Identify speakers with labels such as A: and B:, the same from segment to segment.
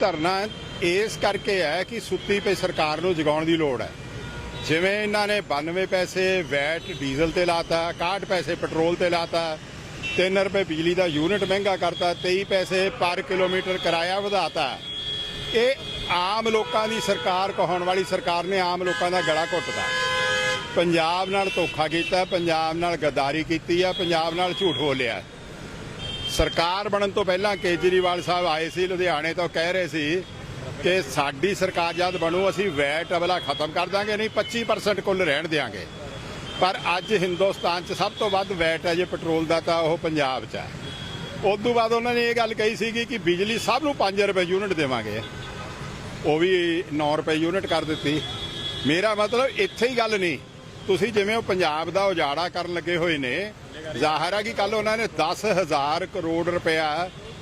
A: ਧਰਨਾ ਇਸ ਕਰਕੇ ਹੈ ਕਿ ਸੁੱਤੀ ਪਈ ਸਰਕਾਰ ਨੂੰ ਜਗਾਉਣ ਦੀ ਲੋੜ ਹੈ। ਜਿਵੇਂ ਇਹਨਾਂ ਨੇ 92 ਪੈਸੇ ਵੈਟ ਡੀਜ਼ਲ ਤੇ ਲਾਤਾ 61 ਪੈਸੇ ਪੈਟਰੋਲ ਤੇ ਲਾਤਾ 3 ਰੁਪਏ ਬਿਜਲੀ ਦਾ ਯੂਨਿਟ ਮਹਿੰਗਾ ਕਰਤਾ 23 ਪੈਸੇ ਪਰ ਕਿਲੋਮੀਟਰ ਕਿਰਾਇਆ ਵਧਾਤਾ। ਇਹ ਆਮ ਲੋਕਾਂ ਦੀ ਸਰਕਾਰ ਕਹਾਉਣ ਵਾਲੀ ਸਰਕਾਰ ਨੇ ਆਮ ਲੋਕਾਂ ਦਾ ਗਲਾ ਘੁੱਟਦਾ। ਪੰਜਾਬ ਨਾਲ ਧੋਖਾ ਕੀਤਾ, ਪੰਜਾਬ ਨਾਲ ਗਦਾਰੀ ਕੀਤੀ ਆ, ਪੰਜਾਬ ਨਾਲ ਝੂਠ ਬੋਲਿਆ। ਸਰਕਾਰ ਬਣਨ ਤੋਂ ਪਹਿਲਾਂ ਕੇਜਰੀਵਾਲ ਸਾਹਿਬ ਆਏ ਸੀ, ਲੁਧਿਆਣੇ ਤੋਂ ਕਹਿ ਰਹੇ ਸੀ ਕਿ ਸਾਡੀ ਸਰਕਾਰ ਜਦ ਬਣੂ, ਅਸੀਂ ਵੈਟ ਅਵਲਾ ਖਤਮ ਕਰ ਦਾਂਗੇ, ਨਹੀਂ 25% ਕੁੱਲ ਰਹਿਣ ਦੇਾਂਗੇ ਪਰ ਅੱਜ ਹਿੰਦੁਸਤਾਨ 'ਚ ਸਭ ਤੋਂ ਵੱਧ ਵੈਟ ਹੈ ਜੇ ਪੈਟਰੋਲ ਦਾ, ਤਾਂ ਉਹ ਪੰਜਾਬ 'ਚ ਹੈ। ਉਸ ਤੋਂ ਬਾਅਦ ਉਹਨਾਂ ਨੇ ਇਹ ਗੱਲ ਕਹੀ ਸੀਗੀ ਕਿ ਬਿਜਲੀ ਸਭ ਨੂੰ 5 ਰੁਪਏ ਯੂਨਿਟ ਦੇਵਾਂਗੇ। ਉਹ ਵੀ 9 ਰੁਪਏ ਯੂਨਿਟ ਕਰ ਦਿੱਤੀ। ਮੇਰਾ ਮਤਲਬ ਇੱਥੇ ਹੀ ਗੱਲ ਨਹੀਂ। ਤੁਸੀਂ ਜਿਵੇਂ ਉਹ ਪੰਜਾਬ ਦਾ ਉਜਾੜਾ ਕਰਨ ਲੱਗੇ ਹੋਏ ਨੇ, ਜ਼ਾਹਰ ਆ ਕਿ ਕੱਲ ਉਹਨਾਂ ਨੇ 10000 ਕਰੋੜ ਰੁਪਇਆ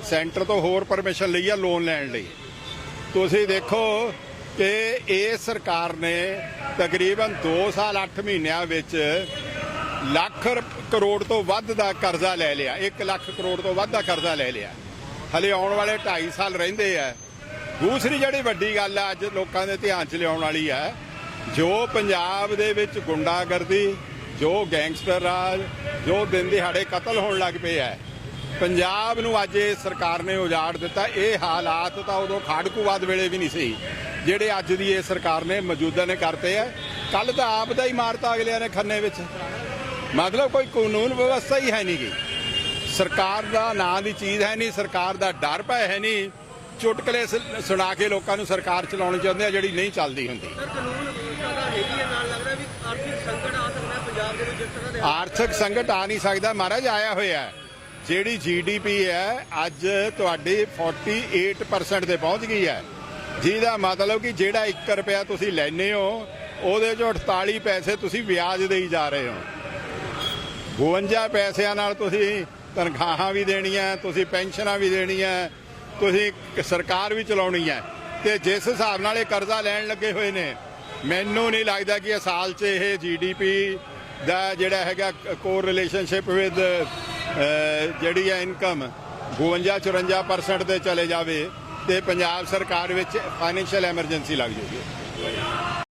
A: ਸੈਂਟਰ ਤੋਂ ਹੋਰ ਪਰਮਿਸ਼ਨ ਲਈ ਆ ਲੋਨ ਲੈਣ ਲਈ। ਤੁਸੀਂ ਦੇਖੋ ਕਿ ਇਹ ਸਰਕਾਰ ਨੇ ਤਕਰੀਬਨ 2 ਸਾਲ 8 ਮਹੀਨਿਆਂ ਵਿੱਚ ਲੱਖ ਕਰੋੜ ਤੋਂ ਵੱਧ ਦਾ ਕਰਜ਼ਾ ਲੈ ਲਿਆ 1 ਲੱਖ ਕਰੋੜ ਤੋਂ ਵੱਧ ਦਾ ਕਰਜ਼ਾ ਲੈ ਲਿਆ। ਹਲੇ ਆਉਣ ਵਾਲੇ 2.5 ਸਾਲ ਰਹਿੰਦੇ ਆ। ਦੂਸਰੀ ਜਿਹੜੀ ਵੱਡੀ ਗੱਲ ਆ, ਅੱਜ ਲੋਕਾਂ ਦੇ ਧਿਆਨ 'ਚ ਲਿਆਉਣ ਵਾਲੀ ਆ ਜੋ ਪੰਜਾਬ ਦੇ ਵਿੱਚ ਗੁੰਡਾਗਰਦੀ, ਜੋ ਗੈਂਗਸਟਰ ਰਾਜ, ਜੋ ਦਿਨ ਦਿਹਾੜੇ ਕਤਲ ਹੋਣ ਲੱਗ ਪਏ ਹੈ ਪੰਜਾਬ ਨੂੰ ਅੱਜ ਇਹ ਸਰਕਾਰ ਨੇ ਉਜਾੜ ਦਿੱਤਾ। ਇਹ ਹਾਲਾਤ ਤਾਂ ਉਦੋਂ ਖਾੜਕੂਵਾਦ ਵੇਲੇ ਵੀ ਨਹੀਂ ਸੀ, ਜਿਹੜੇ ਅੱਜ ਦੀ ਇਹ ਸਰਕਾਰ ਨੇ ਮੌਜੂਦਾ ਨੇ ਕਰਤੇ ਆ। ਕੱਲ ਤਾਂ ਆਪ ਦਾ ਹੀ ਮਾਰਤਾ ਅਗਲਿਆਂ ਨੇ ਖੰਨੇ ਵਿੱਚ। ਮਤਲਬ ਕੋਈ ਕਾਨੂੰਨ ਵਿਵਸਥਾ ਹੀ ਹੈ ਨਹੀਂ ਗੀ ਸਰਕਾਰ ਦਾ ਨਾਂ ਦੀ ਚੀਜ਼ ਹੈ ਨਹੀਂ, ਸਰਕਾਰ ਦਾ ਡਰ ਭੈ ਹੈ ਨਹੀਂ। ਚੁਟਕਲੇ ਸੁਣਾ ਕੇ ਲੋਕਾਂ ਨੂੰ ਸਰਕਾਰ ਚਲਾਉਣੀ ਚਾਹੁੰਦੇ ਆ ਜਿਹੜੀ ਨਹੀਂ ਚੱਲਦੀ ਹੁੰਦੀ।
B: ਆਰਥਿਕ ਸੰਕਟ ਆ
A: ਨਹੀਂ ਸਕਦਾ। ਮਹਾਰਾਜ ਆਇਆ ਹੋਇਆ ਹੈ। ਜਿਹੜੀ ਜੀਡੀਪੀ ਹੈ ਅੱਜ ਤੁਹਾਡੀ 48% ਤੇ ਪਹੁੰਚ ਗਈ ਹੈ। ਜਿਹਦਾ ਮਤਲਬ ਕਿ ਜਿਹੜਾ 1 ਰੁਪਿਆ ਤੁਸੀਂ ਲੈਨੇ ਹੋ ਉਹਦੇ ਚੋਂ 48 ਪੈਸੇ ਤੁਸੀਂ ਵਿਆਜ ਦੇਈ ਜਾ ਰਹੇ ਹੋ। 52 ਪੈਸਿਆਂ ਨਾਲ ਤੁਸੀਂ ਤਨਖਾਹਾਂ ਵੀ ਦੇਣੀਆਂ ਤੁਸੀਂ ਪੈਨਸ਼ਨਾਂ ਵੀ ਦੇਣੀਆਂ ਤੁਸੀਂ ਸਰਕਾਰ ਵੀ ਚਲਾਉਣੀ ਹੈ ਤੇ ਜਿਸ ਹਿਸਾਬ ਨਾਲ ਇਹ ਕਰਜ਼ਾ ਲੈਣ ਲੱਗੇ ਹੋਏ ਨੇ, ਮੈਨੂੰ ਨਹੀਂ ਲੱਗਦਾ ਕਿ ਇਹ ਸਾਲ 'ਚ ਇਹ ਜੀਡੀਪੀ ਦਾ ਜਿਹੜਾ ਹੈਗਾ ਕੋਰ ਰਿਲੇਸ਼ਨਸ਼ਿਪ ਵਿਦ ਜਿਹੜੀ ਹੈ ਇਨਕਮ 52 54% ਤੇ ਚਲੇ ਜਾਵੇ ਤੇ ਪੰਜਾਬ ਸਰਕਾਰ ਵਿੱਚ ਫਾਈਨੈਂਸ਼ੀਅਲ ਐਮਰਜੈਂਸੀ ਲੱਗ ਜਾਊਗੀ